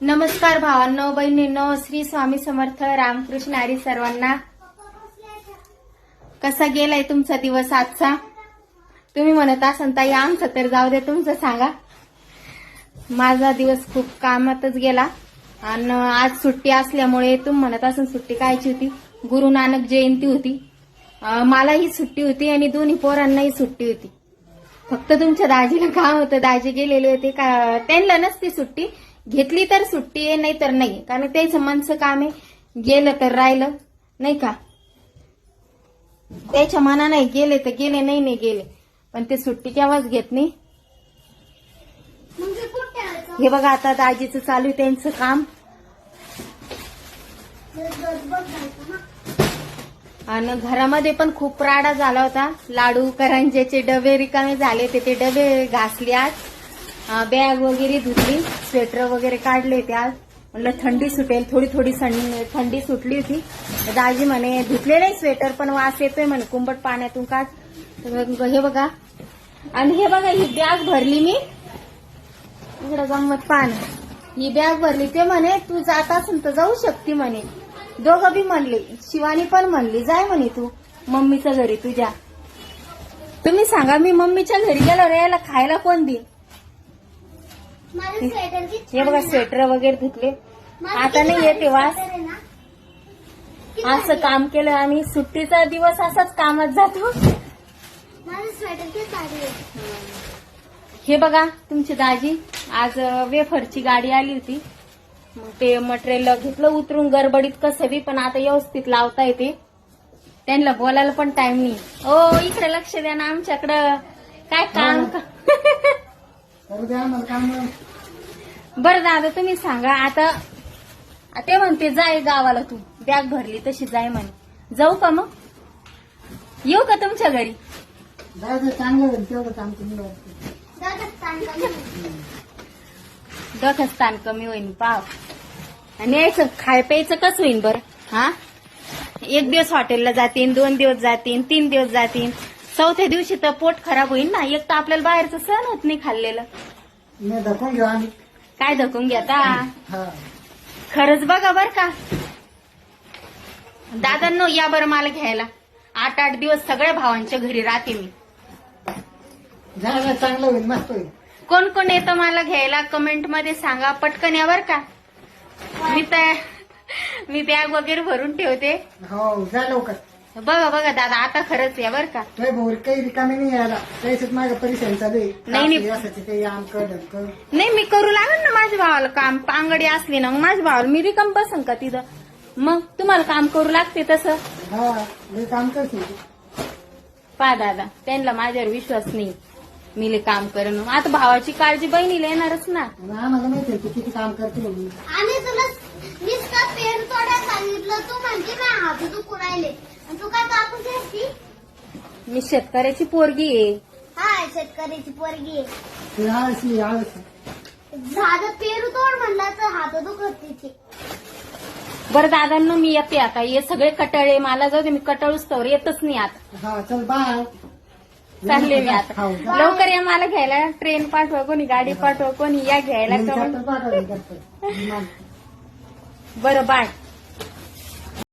नमस्कार भावांनो बहिणींनो श्री स्वामी समर्थ रामकृष्ण आरी सर्वांना. कसा गेलाय तुमचा दिवस आजचा? तुम्ही म्हणत असाल ताई आमचं तर जाऊ दे तुमचं सांगा. माझा दिवस खूप कामातच गेला. आणि आज सुट्टी असल्यामुळे तुम्ही म्हणत असाल सुट्टी कायची होती? गुरु नानक जयंती होती. मलाही सुट्टी होती आणि दोन्ही पोरांनाही सुट्टी होती. फक्त तुमच्या दाजीला काम होतं दाजी गेलेले होते का? त्यांना नसती सुट्टी. घेतली तर सुट्टी आहे नाही तर नाही. कारण त्याचं मनचं काम आहे. गेलं तर राहिलं नाही का? त्याच्या मनाने गेले तर गेले नाही नाही गेले. पण ते सुट्टी केव्हाच घेत नाही? हे बघा आता दाजीचं चालू आहे त्यांचं काम. आणि घरामध्ये पण खूप राडा झाला होता. लाडू करंजेचे डबे रिकामे झाले ते ते डबे घासले आज. बॅग वगैरे धुतली स्वेटर वगैरे काढले ते आज. म्हणलं थंडी सुटेल थोडी थोडी थंडी सुटली होती. दाजी म्हणे धुतले नाही स्वेटर पण वास येतोय म्हणे कुंभट पाण्यातून का हे बघा. आणि हे बघा ही बॅग भरली मी. इकडं गंमत पान. ही बॅग भरली ते म्हणे तू जात असेल तर जाऊ शकते म्हणे. दोघं बी म्हणले शिवानी पण म्हणली जाय म्हणे तू मम्मीच्या घरी तुझ्या. तुम्ही सांगा मी मम्मीच्या घरी गेलो रे याला खायला कोण देईल? हे बघा स्वेटर वगैरे धुतले. आता नाही येते वास असं काम केलं आम्ही. सुट्टीचा दिवस असाच कामात जातो. हे बघा तुमची दाजी. आज वेफरची गाडी आली होती. मग ते मटेरियल घेतलं उतरून गडबडीत कसं बी पण आता व्यवस्थित लावता येते. त्यांना बोलायला पण टाइम नाही. ओ इकडे लक्ष द्या ना आमच्याकडं काय काम काम बरं दादा तुम्ही सांगा आता ते म्हणते जाय गावाला तू बॅग भरली तशी जाय म्हणे. जाऊ का मग? येऊ का तुमच्या घरी? चांगलं होईल तेवढं काम स्थान कमी होईल पाव. आणि यायचं खाय प्यायचं कसं होईल बरं? हा? एक दिवस हॉटेलला जातीन दोन दिवस जातीन तीन दिवस जातीन. चौथ्या दिवशी तर पोट खराब होईल ना. एक तर आपल्याला बाहेरचं सहन होत नाही खाल्लेलं. मी घेऊ आम्ही काय धकून हा. खरंच बघा बर का. दादांनो या बरं मला घ्यायला. आठ आठ दिवस सगळ्या भावांच्या घरी राहते मी. झालं चांगलं होईल मस्त होईल. कोण कोण येतं मला घ्यायला? कमेंटमध्ये सांगा. पटकन या बर का. मी तर मी बॅग वगैरे भरून ठेवते. हो जा लवकर. बघा बघा दादा आता खरंच या बर का. तुझ्या भाऊ काही रिकामी नाही यायला त्याच्यात माझं परिसर चालू आहे. नाही, नाही. कापडी असायची काही आमकं ढमकं. नाही मी करू लागेल ना माझ्या भावाला काम. पांगडी असली ना मग माझ्या भावाला मी रिकाम बसन का तिथं? मग तुम्हाला काम करू लागते तसं? हा मी काम करते. पा दादा त्यांना माझ्यावर विश्वास नाही. मी लय काम करेन. आता भावाची काळजी बहिणीला येणारच ना. आम्हाला माहिती आहे तू किती काम करते म्हणून. आणि तुला पेरू तोडायला सांगितलं तू म्हणते ना हात दुखू राहिले आणि तू काय कापून असती मी शेतकऱ्याची पोरगी आहे. हा शेतकऱ्याची पोरगी आहे. ती पेरू तोड म्हणलं तर हात दुखत तिथे. बरं दादांनो मी येते आता. हे सगळे कटाळे मला जाऊ दे मी कटाळूच तर येतच नाही आता. हा चल बाय चालले मी आता. लवकर या मला घ्यायला. ट्रेन पाठवा कोणी गाडी पाठवा कोणी या घ्यायला. बरं बाय